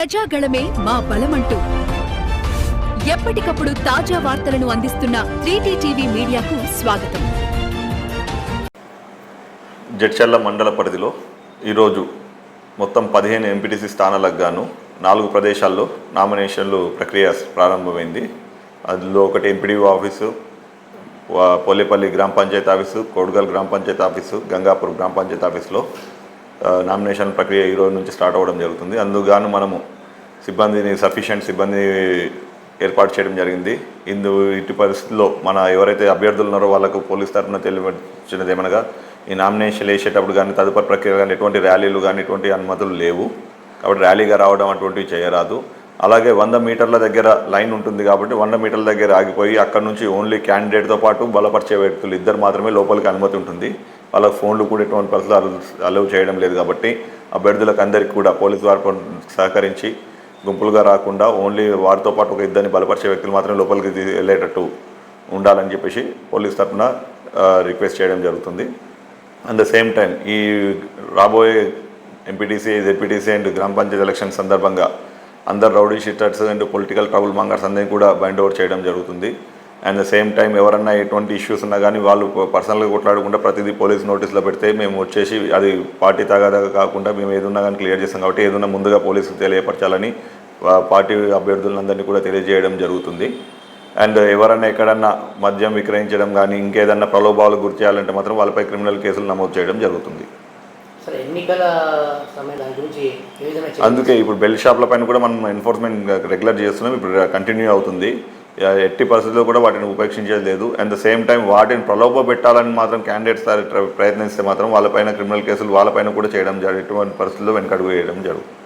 ప్రజాగళమే మా బలమంటూ. ఎప్పటికప్పుడు తాజా వార్తలను అందిస్తున్న త్రీటీ టీవీ మీడియాకు స్వాగతం. జడ్చర్ల మండల పరిధిలో ఈరోజు మొత్తం పదిహేను ఎంపీటీసీ స్థానాలకు గాను నాలుగు ప్రదేశాల్లో నామినేషన్లు ప్రక్రియ ప్రారంభమైంది. అందులో ఒకటి ఎంపీడీఓ ఆఫీసు పోలేపల్లి గ్రామ పంచాయతీ ఆఫీసు కోడుగల్ గ్రామ పంచాయతీ ఆఫీసు గంగాపూర్ గ్రామ పంచాయతీ ఆఫీసులో నామినేషన్ ప్రక్రియ ఈరోజు నుంచి స్టార్ట్ అవ్వడం జరుగుతుంది. అందుకు మనము సిబ్బందిని సఫిషియంట్ సిబ్బంది ఏర్పాటు చేయడం జరిగింది. ఇందు ఇటు పరిస్థితుల్లో మన ఎవరైతే అభ్యర్థులు ఉన్నారో వాళ్ళకు పోలీస్ తరఫున తెలియవచ్చినది ఏమనగా ఈ నామినేషన్ వేసేటప్పుడు కానీ తదుపరి ప్రక్రియ కానీ ఎటువంటి ర్యాలీలు కానీ ఎటువంటి అనుమతులు లేవు. కాబట్టి ర్యాలీగా రావడం అటువంటివి చేయరాదు. అలాగే వంద మీటర్ల దగ్గర లైన్ ఉంటుంది కాబట్టి వంద మీటర్ల దగ్గర ఆగిపోయి అక్కడ నుంచి ఓన్లీ క్యాండిడేట్తో పాటు బలపరిచే వ్యక్తులు ఇద్దరు మాత్రమే లోపలికి అనుమతి ఉంటుంది. వాళ్ళ ఫోన్లు కూడా ఎటువంటి పరిస్థితులు అలౌ చేయడం లేదు కాబట్టి అభ్యర్థులకు అందరికీ కూడా పోలీసు వారు సహకరించి గుంపులుగా రాకుండా ఓన్లీ వారితో పాటు ఒక ఇద్దరిని బలపరిచే వ్యక్తులు మాత్రమే లోపలికి వెళ్ళేటట్టు ఉండాలని చెప్పేసి పోలీస్ తరఫున రిక్వెస్ట్ చేయడం జరుగుతుంది. అట్ ద సేమ్ టైం ఈ రాబోయే ఎంపీటీసీ జెడ్పీటీసీ అండ్ గ్రామ పంచాయతీ ఎలక్షన్ సందర్భంగా అందరు rowdy sheeters and political trouble mongers అందరినీ కూడా బైండ్ ఓవర్ చేయడం జరుగుతుంది. అండ్ ద సేమ్ టైం ఎవరన్నా ఎటువంటి ఇష్యూస్ ఉన్నా కానీ వాళ్ళు పర్సనల్గా కొట్లాడకుండా ప్రతిదీ పోలీస్ నోటీస్లో పెడితే మేము వచ్చేసి అది పార్టీ తగాదాగా కాకుండా మేము ఏదున్నా కానీ క్లియర్ చేస్తాం కాబట్టి ఏదన్నా ముందుగా పోలీసుకు తెలియపరచాలని పార్టీ అభ్యర్థులందరినీ కూడా తెలియజేయడం జరుగుతుంది. అండ్ ఎవరన్నా ఎక్కడన్నా మద్యం విక్రయించడం కానీ ఇంకేదన్నా ప్రలోభాలు గురి చేయాలంటే మాత్రం వాళ్ళపై క్రిమినల్ కేసులు నమోదు చేయడం జరుగుతుంది. ఎన్నికల గురించి అందుకే ఇప్పుడు బెల్ట్ షాప్ల పైన కూడా మనం ఎన్ఫోర్స్మెంట్ రెగ్యులర్ చేస్తున్నాం. ఇప్పుడు కంటిన్యూ అవుతుంది. ఎట్టి పరిస్థితుల్లో కూడా వాటిని ఉపేక్షించేది లేదు. అండ్ ద సేమ్ టైం వాటిని ప్రలోభ పెట్టాలని మాత్రం క్యాండిడేట్స్ ప్రయత్నిస్తే మాత్రం వాళ్ళపైన క్రిమినల్ కేసులు వాళ్ళపైన కూడా చేయడం జరుగు ఎటువంటి పరిస్థితుల్లో వెనకడుగు వేయడం జరుగుతుంది